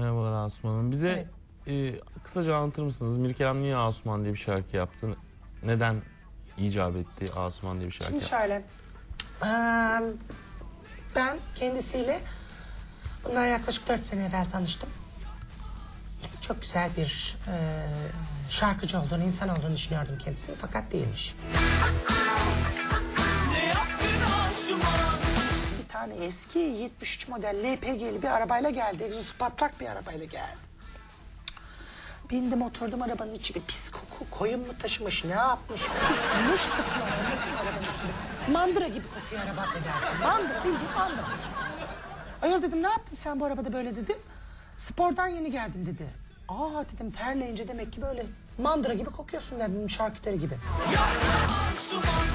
Merhabalar Asuman Hanım. Bize e, kısaca anlatır mısınız? Mirkelam niye Asuman diye bir şarkı yaptı? Neden icap etti Asuman diye bir şarkı Şimdi yaptı? şöyle. eee, ben kendisiyle bundan yaklaşık dört sene evvel tanıştım. Çok güzel bir eee, şarkıcı olduğunu, insan olduğunu düşünüyordum kendisini fakat değilmiş. Tane eski 73 model LPG'li bir arabayla geldi. Egzozu patlak bir arabayla geldi. Bindim oturdum arabanın içi bir pis koku. Koyun mu taşımış ne yapmış? Pismiş. Mandıra gibi kokuyor araba affedersin. Mandıra bildiğin mandıra. Ayol dedim ne yaptın sen bu arabada böyle dedi. Spordan yeni geldim dedi. Aa dedim terleyince demek ki böyle mandıra gibi kokuyorsun dedim şarküteri gibi. Ayol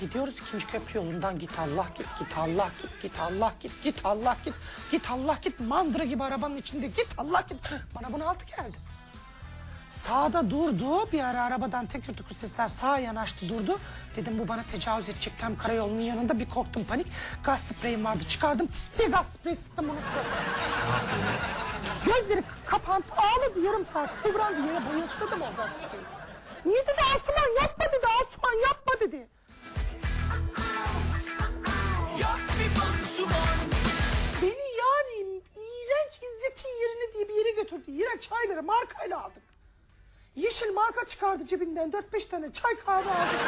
gidiyoruz ikinci köprü yolundan git Allah git git Allah git git Allah git git Allah git git Allah git mandıra gibi arabanın içinde git Allah git bana bunu altı geldi. Sağda durdu bir ara arabadan tekrar tukur sesler sağa yanaştı durdu. Dedim bu bana tecavüz edecek tam karayolunun yanında bir korktum panik. Gaz spreyim vardı çıkardım tıs diye gaz spreyi sıktım bunu. Gözleri kapandı ağladı yarım saat kıvrandı yere bayılttırdım o gaz spreyi. Niye dedi Asuman yapma dedi Asuman yapma diye bir yere götürdü. İğrenç çayları markayla aldık. Yeşil marka çıkardı cebinden 4-5 tane çay kahve aldık.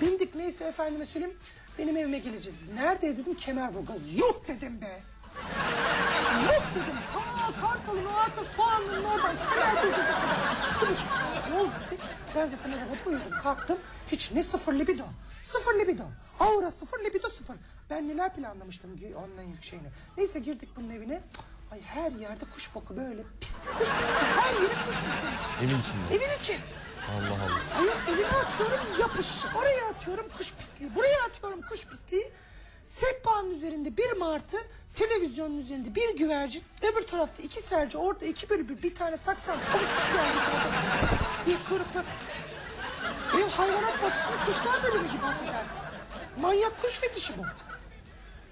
Bindik neyse efendime söyleyeyim. Benim evime geleceğiz. Nerede dedim Kemerburgaz. Yok dedim be. Yok dedim. Aa Kartal'ın o arka soğanlının oradan kadar. Saat yol gitti. Ben zaten arabada uyudum. Kalktım. Hiç ne sıfır libido. Sıfır libido. Aura sıfır libido sıfır. Ben neler planlamıştım ki onların şeyini. Neyse girdik bunun evine. Ay her yerde kuş boku böyle pislik kuş pislik. Her yeri kuş pislik. Evin içinde. Evin içi. Allah Allah. Ay evine atıyorum yapış. Oraya atıyorum kuş pisliği. Buraya atıyorum kuş pisliği. Sehpanın üzerinde bir martı, televizyonun üzerinde bir güvercin, öbür tarafta iki serçe, orada iki bülbül, bir tane saksan, geldi içeride. Fıs diye kuyruklar. Ev hayvanat bahçesinde kuşlar bölümü gibi affedersin. Manyak kuş fetişi bu.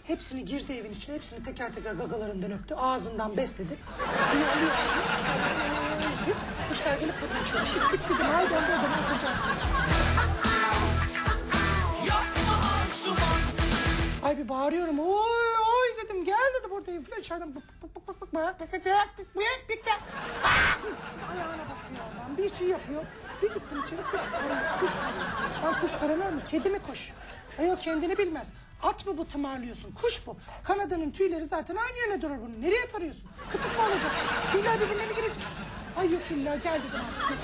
Hepsini girdi evin içine, hepsini teker teker gagalarından öptü, ağzından besledi. Suyu alıyor ağzına, kuşlar yapıyor. Kuşlar gelip kapıyı açıyor. Pislik dedim, haydi ben de odama atacağım. Bir bağırıyorum. Oy oy dedim gel dedi buradayım filan içeriden bık bık bık bık bık bık bık bık bık bık ayağına basıyor adam bir şey yapıyor. Bir gittim içeri kuş tarıyor kuş tarıyor. Ben kuş taranır mı? Kedi mi kuş? Ay kendini bilmez. At mı bu tımarlıyorsun? Kuş bu. Kanadının tüyleri zaten aynı yöne durur bunun. Nereye tarıyorsun? Kıtık mı olacak? Tüyler birbirine mi girecek? Ay yok illa gel dedim artık.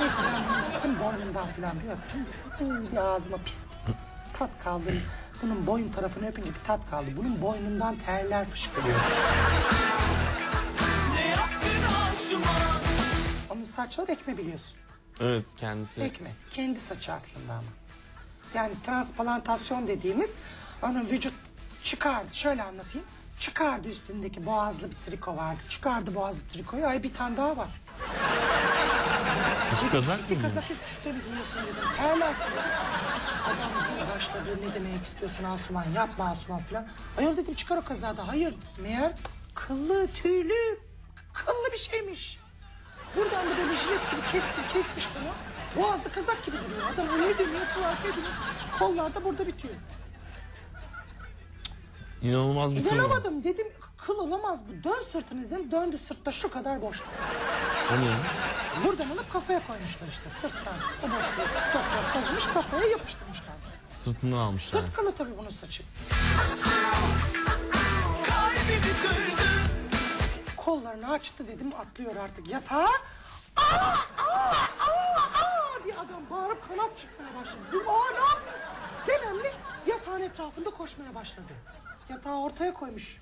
Neyse ben bunu gittim boynumdan falan bir öptüm. Uy, ağzıma pis tat kaldı. Bunun boyun tarafını öpünce bir tat kaldı. Bunun boynundan terler fışkırıyor. Onun saçları ekme biliyorsun. Evet kendisi. Ekme. Kendi saçı aslında ama. Yani transplantasyon dediğimiz onun vücut çıkardı. Şöyle anlatayım. Çıkardı üstündeki boğazlı bir triko vardı. Çıkardı boğazlı trikoyu. Ay bir tane daha var. Kazak mı? Kazak üst üste mi giyiyorsun dedim. Terlersin. Adam başladı ne demek istiyorsun Asuman yapma Asuman falan. Ayol dedim çıkar o kazağı da. Hayır meğer kıllı tüylü kıllı bir şeymiş. Buradan da böyle jilet gibi keskin kesmiş bunu. Boğazda kazak gibi duruyor. Adam önüne dönüyor kıl arkaya dönüyor. Kollar da burada bitiyor. İnanılmaz bir konu. İnanamadım dedim kıl olamaz bu. Dön sırtını dedim. Döndü sırtta şu kadar boş. O ne? Buradan alıp kafaya koymuşlar işte sırttan. O boşluğu doktor kazmış kafaya yapıştırmışlar. Sırtını almışlar. Sırt kılı tabii bunun saçı. Kollarını açtı dedim atlıyor artık yatağa. Aa, aa, aa, aa diye adam bağırıp kanat çıkmaya başladı. Aa ne yapıyorsun? Dememli yatağın etrafında koşmaya başladı. Yatağı ortaya koymuş.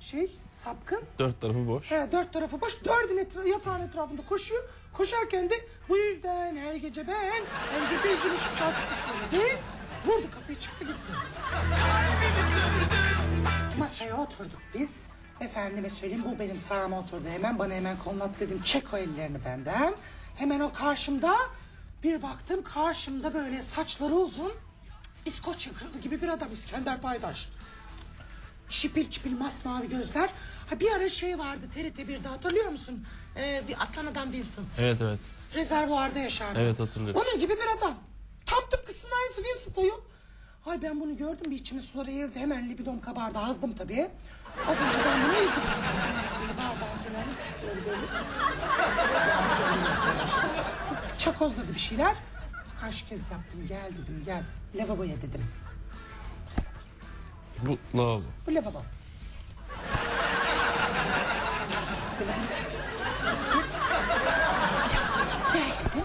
Şey sapkın. Dört tarafı boş. He, dört tarafı boş. Dördün etra yatağın etrafında koşuyor. Koşarken de bu yüzden her gece ben her gece üzülmüşüm şarkısı söyledi. Vurdu kapıyı çıktı gitti. Masaya oturduk biz. Efendime söyleyeyim bu benim sağıma oturdu. Hemen bana hemen kolunat dedim çek o ellerini benden. Hemen o karşımda bir baktım karşımda böyle saçları uzun. İskoçya kralı gibi bir adam İskender Paydaş. Şipil çipil masmavi gözler. Ha bir ara şey vardı TRT 1'de hatırlıyor musun? Ee, bir aslan adam Vincent. Evet evet. Rezervuarda yaşardı. Evet, hatırlıyorum. Onun gibi bir adam. Tam tıpkısının aynısı Vincent ayol. Ay ben bunu gördüm bir içimin suları eridi. Hemen libidom kabardı. Azdım tabii. Az önce ben bunu yedim. Böyle bardağın kenarı böyle böyle. Çakozladı bir şeyler. Kaç kez yaptım gel dedim gel. Lavaboya dedim. Bu lavabo. Bu lavabo. Gel dedim.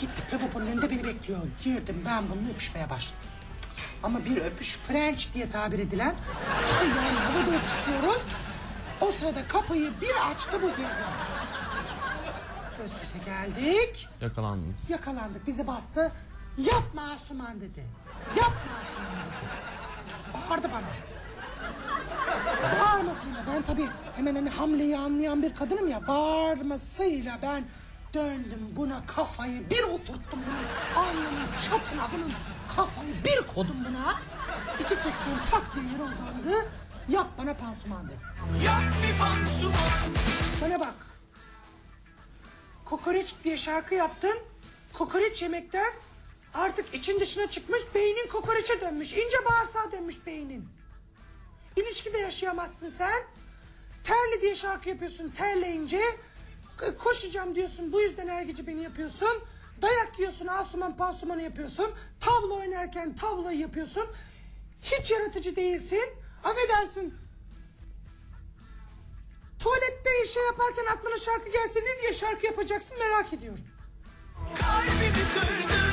Gittik lavabonun önünde beni bekliyor. Girdim ben bununla öpüşmeye başladım. Ama bir öpüş French diye tabir edilen. Yani havada öpüşüyoruz. O sırada kapıyı bir açtı bu girdi. Göz göze geldik. Yakalandınız. Yakalandık bizi bastı. Yapma Asuman dedi. Yapma. Bağırdı bana. Bağırmasıyla ben tabii hemen hani hamleyi anlayan bir kadınım ya. Bağırmasıyla ben döndüm buna kafayı bir oturttum bunun alnının çatına bunun kafayı bir kodum buna. 2.80 tak diye yere uzandı. Yap bana pansuman dedi. Yap bir pansuman Bana bak. Kokoreç diye şarkı yaptın. Kokoreç yemekten artık için dışına çıkmış beynin kokoreçe dönmüş. ince bağırsağa dönmüş beynin. İlişkide yaşayamazsın sen. Terli diye şarkı yapıyorsun terleyince. Koşacağım diyorsun bu yüzden ergici beni yapıyorsun. Dayak yiyorsun Asuman pansumanı yapıyorsun. Tavla oynarken tavlayı yapıyorsun. Hiç yaratıcı değilsin. Affedersin Tuvalette şey yaparken aklına şarkı gelse ne diye şarkı yapacaksın merak ediyorum. Kalbimi kırdın